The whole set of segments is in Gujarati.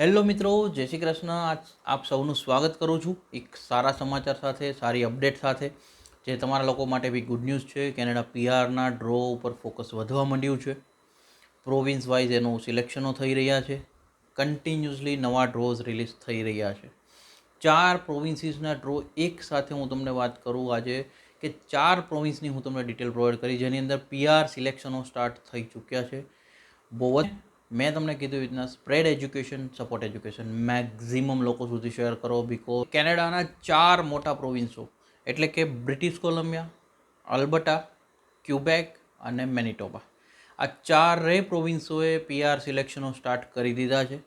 હેલો મિત્રો, જય શ્રી કૃષ્ણ. આપ સૌનું સ્વાગત કરું છું એક સારા સમાચાર સાથે, સારી અપડેટ સાથે, જે તમારા લોકો માટે બી ગુડ ન્યૂઝ છે. કેનેડા પીઆરના ડ્રો ઉપર ફોકસ વધવા માંડ્યું છે. પ્રોવિન્સ વાઇઝ એનું સિલેક્શનો થઈ રહ્યા છે. કન્ટિન્યુઅસલી નવા ડ્રોઝ રિલીઝ થઈ રહ્યા છે. ચાર પ્રોવિન્સીસના ડ્રો એક સાથે હું તમને વાત કરું આજે કે ચાર પ્રોવિન્સની હું તમને ડિટેલ પ્રોવાઈડ કરી, જેની અંદર પીઆર સિલેક્શનો સ્ટાર્ટ થઈ ચૂક્યા છે. બહુ જ મેં તમને કીધું રીતના spread education support education maximum લોકો સુધી શેર કરો બિકોઝ કેનેડાના ચાર મોટા પ્રોવિન્સો એટલે કે બ્રિટિશ કોલંબિયા અલ્બર્ટા ક્યુબેક અને મેનિટોબા. આ ચારેય પ્રોવિન્સોએ પીઆર સિલેક્શનો સ્ટાર્ટ કરી દીધા છે.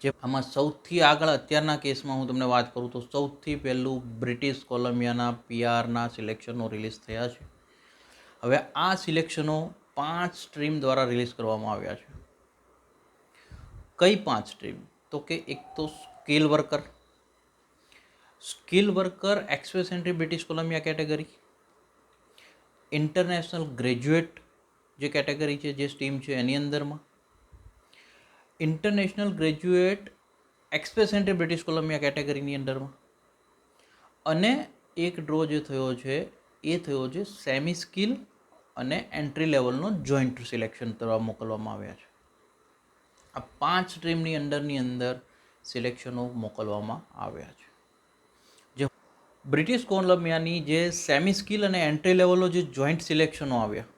જે આમાં સૌથી આગળ અત્યારના કેસમાં હું તમને વાત કરું તો સૌથી પહેલું બ્રિટિશ કોલંબિયાના પીઆરના સિલેક્શનો રિલીઝ થયા છે. હવે આ સિલેક્શનો પાંચ સ્ટ્રીમ દ્વારા રિલીઝ કરવામાં આવ્યા છે. કઈ પાંચ સ્ટ્રીમ તો કે એક તો skill worker skill worker express entry British Columbia category international graduate જે કેટેગરી છે, જે સ્ટીમ છે, એની અંદરમાં. International graduate express entry British Columbia કેટેગરીની અંડરમાં અને એક ડ્રો જે થયો છે, એ થયો છે સેમી સ્કિલ અને એન્ટ્રી લેવલનો જોઈન્ટ સિલેક્શન કરવા મોકલવામાં આવ્યા છે. આ પાંચ સ્ટ્રીમની અંડરની અંદર સિલેક્શનો મોકલવામાં આવ્યા છે. જે બ્રિટિશ કોલંબિયાની જે સેમી સ્કિલ અને એન્ટ્રી લેવલનો જે જોઈન્ટ સિલેક્શનો આવ્યા,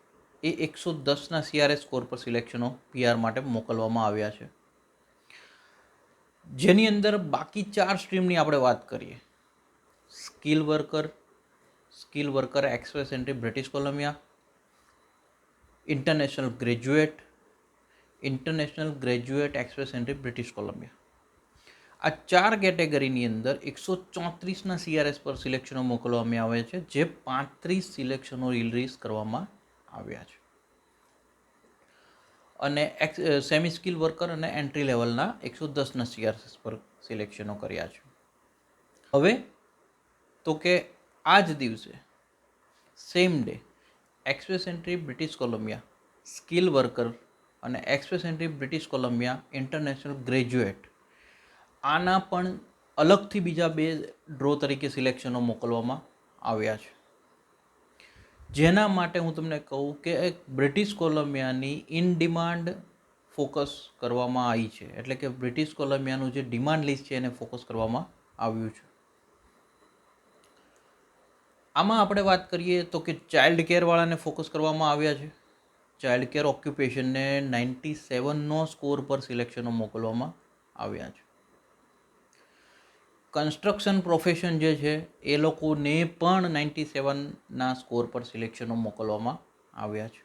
એ એકસો દસના સીઆરએસ સ્કોર પર સિલેક્શનો પીઆર માટે મોકલવામાં આવ્યા છે. જેની અંદર બાકી ચાર સ્ટ્રીમની આપણે વાત કરીએ. Skill worker skill worker express entry British Columbia, international graduate international graduate express entry British Columbia આ ચાર કેટેગરીની અંદર એકસો ચોત્રીસના સીઆરએસ પર સિલેક્શનો મોકલવામાં આવે છે, જે પાંત્રીસ સિલેક્શનો રિલીઝ કરવામાં આવ્યા છે. અને એક્સ સેમી સ્કિલ વર્કર અને એન્ટ્રી લેવલના એકસો દસના સીઆરએસ પર સિલેક્શનો કર્યા છે. હવે, તો કે આ જ દિવસે same day express entry British Columbia skill worker અને express entry British Columbia international graduate આના પણ અલગથી બીજા બે ડ્રો તરીકે સિલેક્શનો મોકલવામાં આવ્યા છે. જેના માટે હું તમને કહું કે એક બ્રિટિશ કોલંબિયાની ઇન ડિમાન્ડ ફોકસ કરવામાં આવી છે. એટલે કે બ્રિટિશ કોલંબિયાનું જે ડિમાન્ડ લિસ્ટ છે એને ફોકસ કરવામાં આવ્યું છે. આમાં આપણે વાત કરીએ તો કે ચાઇલ્ડ કેરવાળાને ફોકસ કરવામાં આવ્યા છે. ચાઇલ્ડ કેર ઓક્યુપેશનને નાઇન્ટી સેવનનો સ્કોર પર સિલેક્શનો મોકલવામાં આવ્યા છે. કન્સ્ટ્રક્શન પ્રોફેશન જે છે, એ લોકોને પણ નાઇન્ટી સેવનના સ્કોર પર સિલેક્શનો મોકલવામાં આવ્યા છે.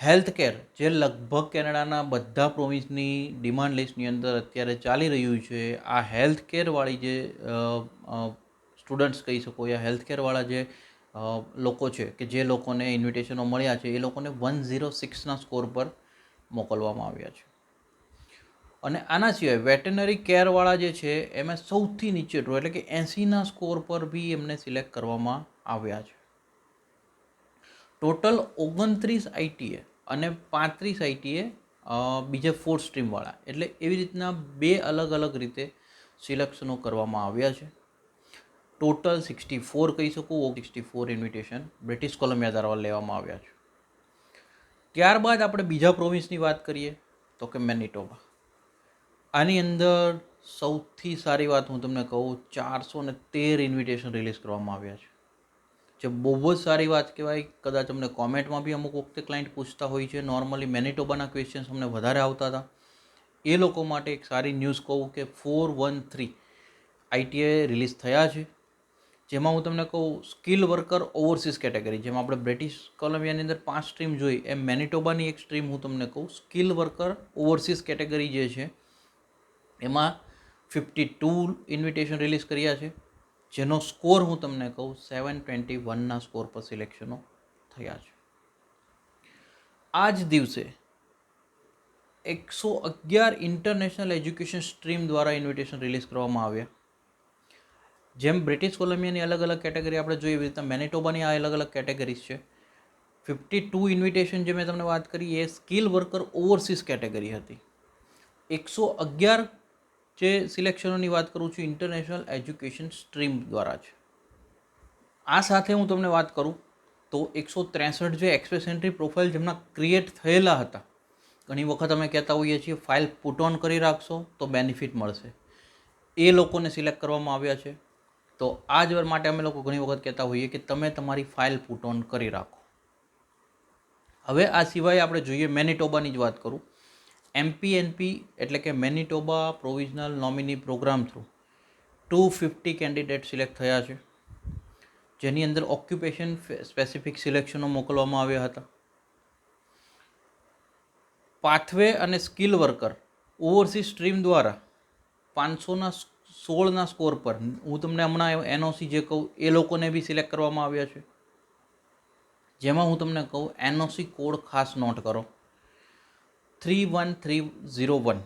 હેલ્થ કેર જે લગભગ કેનેડાના બધા પ્રોવિન્સની ડિમાન્ડ લિસ્ટની અંદર અત્યારે ચાલી રહ્યું છે, આ હેલ્થ કેરવાળી જે સ્ટુડન્ટ્સ કહી શકો, યા હેલ્થ કેરવાળા જે લોકો છે કે જે લોકોને ઇન્વિટેશનો મળ્યા છે, એ લોકોને વન ઝીરો સિક્સના સ્કોર પર મોકલવામાં આવ્યા છે. અને આના સિવાય વેટનરી કેરવાળા જે છે, એમાં સૌથી નીચે ડ્રો એટલે કે એંસીના સ્કોર પર બી એમને સિલેક્ટ કરવામાં આવ્યા છે. ટોટલ ઓગણત્રીસ આઈટીએ અને પાંત્રીસ આઈટીએ બીજે ફોર્થ સ્ટ્રીમવાળા એટલે એવી રીતના બે અલગ અલગ રીતે સિલેક્શનો કરવામાં આવ્યા છે. ટોટલ સિક્સટી ફોર કહી શકું sixty four invitation British Columbia દ્વારા લેવામાં આવ્યા છે. ત્યારબાદ આપણે બીજા પ્રોવિન્સની વાત કરીએ, તો કે મેનિટોબા આની અંદર સૌથી સારી વાત હું તમને કહું, ચારસો ને તેર ઇન્વિટેશન રિલીઝ કરવામાં આવ્યા છે. જે બહુ જ સારી વાત કહેવાય, કદાચ અમને કોમેન્ટમાં બી અમુક વખતે ક્લાયન્ટ પૂછતા હોય છે. નોર્મલી મેનિટોબાના ક્વેશ્ચન્સ અમને વધારે આવતા હતા. એ લોકો માટે એક સારી ન્યૂઝ કહું કે four one three ITI release થયા છે. જેમાં હું તમને કહું સ્કિલ વર્કર ઓવરસીઝ કેટેગરી જેમાં આપણે બ્રિટિશ કોલંબિયાની અંદર પાંચ સ્ટ્રીમ જોઈ, એમ મેનિટોબાની એક સ્ટ્રીમ હું તમને કહું સ્કિલ વર્કર ઓવરસીઝ કેટેગરી જે છે, એમાં ફિફ્ટી ટુ ઇન્વિટેશન રિલીઝ કર્યા છે, જેનો સ્કોર હું તમને કહું સેવન ટ્વેન્ટી વનના સ્કોર પર સિલેક્શનો થયા છે. આ જ દિવસે એકસો અગિયાર ઇન્ટરનેશનલ એજ્યુકેશન સ્ટ્રીમ દ્વારા ઇન્વિટેશન રિલીઝ કરવામાં આવ્યા. જેમ બ્રિટિશ કોલંબિયાની અલગ અલગ કેટેગરી આપણે જોઈએ એવી રીતના મેનેટોબાની આ અલગ અલગ કેટેગરીઝ છે. ફિફ્ટી ટુ ઇન્વિટેશન જે મેં તમને વાત કરી, એ સ્કિલ વર્કર ઓવરસીઝ કેટેગરી હતી. એકસો અગિયાર જે સિલેક્શનોની વાત કરું છું, ઇન્ટરનેશનલ એજ્યુકેશન સ્ટ્રીમ દ્વારા છે. આ સાથે હું તમને વાત કરું તો એકસો ત્રેસઠ જે એક્સપ્રેસ એન્ટ્રી પ્રોફાઇલ જેમના ક્રિએટ થયેલા હતા, ઘણી વખત અમે કહેતા હોઈએ છીએ, ફાઇલ પુટ ઓન કરી રાખશો તો બેનિફિટ મળશે. એ લોકોને સિલેક્ટ કરવામાં આવ્યા છે. તો આ જ માટે અમે લોકો ઘણી વખત કહેતા હોઈએ કે તમે તમારી ફાઇલ પુટ ઓન કરી રાખો. હવે આ સિવાય આપણે જોઈએ મેનિટોબાની જ વાત કરું. એમપીએનપી એટલે કે Manitoba provisional nominee program through two fifty candidate select થયા છે. જેની અંદર ઓક્યુપેશન સ્પેસિફિક સિલેક્શનો મોકલવામાં આવ્યા હતા. પાથવે અને સ્કિલ વર્કર ઓવરસી સ્ટ્રીમ દ્વારા પાંચસોના સોળના સ્કોર પર. હું તમને હમણાં એનઓસી જે કહું, એ લોકોને બી સિલેક્ટ કરવામાં આવ્યા છે. જેમાં હું તમને કહું એનઓસી કોડ ખાસ નોટ કરો. Three one three zero one.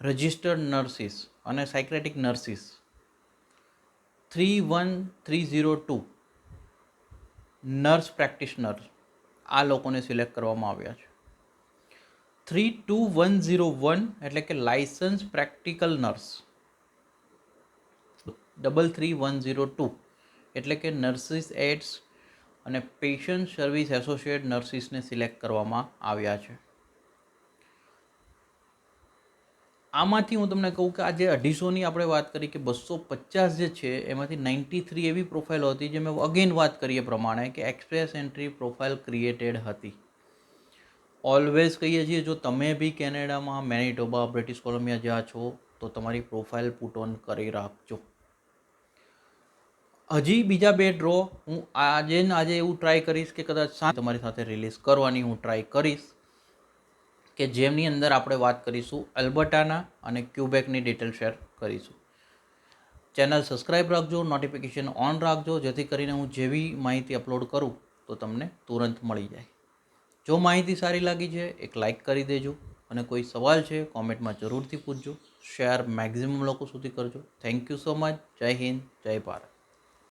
Registered nurses અને psychiatric nurses. Three one three zero two. Nurse practitioner. આ લોકોને સિલેક્ટ કરવામાં આવ્યા છે. Three two one zero one એટલે કે licensed practical nurse. Double three one zero two એટલે કે નર્સિસ એડ્સ અને પેશન્ટ સર્વિસ એસોસિએટ નર્સિસને સિલેક્ટ કરવામાં આવ્યા છે. આમાંથી હું તમને કહું કે આજે અઢીસોની આપણે વાત કરી કે બસો પચાસ જે છે, એમાંથી નાઇન્ટી થ્રી એવી પ્રોફાઇલ હતી જે મેં અગેન વાત કરીએ પ્રમાણે કે એક્સપ્રેસ એન્ટ્રી પ્રોફાઇલ ક્રિએટેડ હતી. ઓલવેઝ કહીએ છીએ, જો તમે બી કેનેડામાં, મેનિટોબા, બ્રિટિશ કોલંબિયા જ્યાં છો, તો તમારી પ્રોફાઇલ પુટ ઓન કરી રાખજો. હજી બીજા બે ડ્રો હું આજે ને આજે એવું ટ્રાય કરીશ કે કદાચ સાંજ તમારી સાથે રિલીઝ કરવાની હું ટ્રાય કરીશ. કે જેમની અંદર આપણે વાત કરીશું અલ્બર્ટાના અને ક્યુબેકની ડિટેલ શેર કરીશું. ચેનલ સબસ્ક્રાઈબ રાખજો નોટિફિકેશન ઓન રાખજો, જેથી કરીને હું જેવી માહિતી અપલોડ કરું, તો તમને તુરંત મળી જાય. જો માહિતી સારી લાગી છે, એક લાઇક કરી દેજો. અને કોઈ સવાલ છે કોમેન્ટમાં જરૂરથી પૂછજો. શેર મેક્ઝિમમ લોકો સુધી કરજો. થેન્ક યુ સો મચ જય હિન્દ, જય ભારત.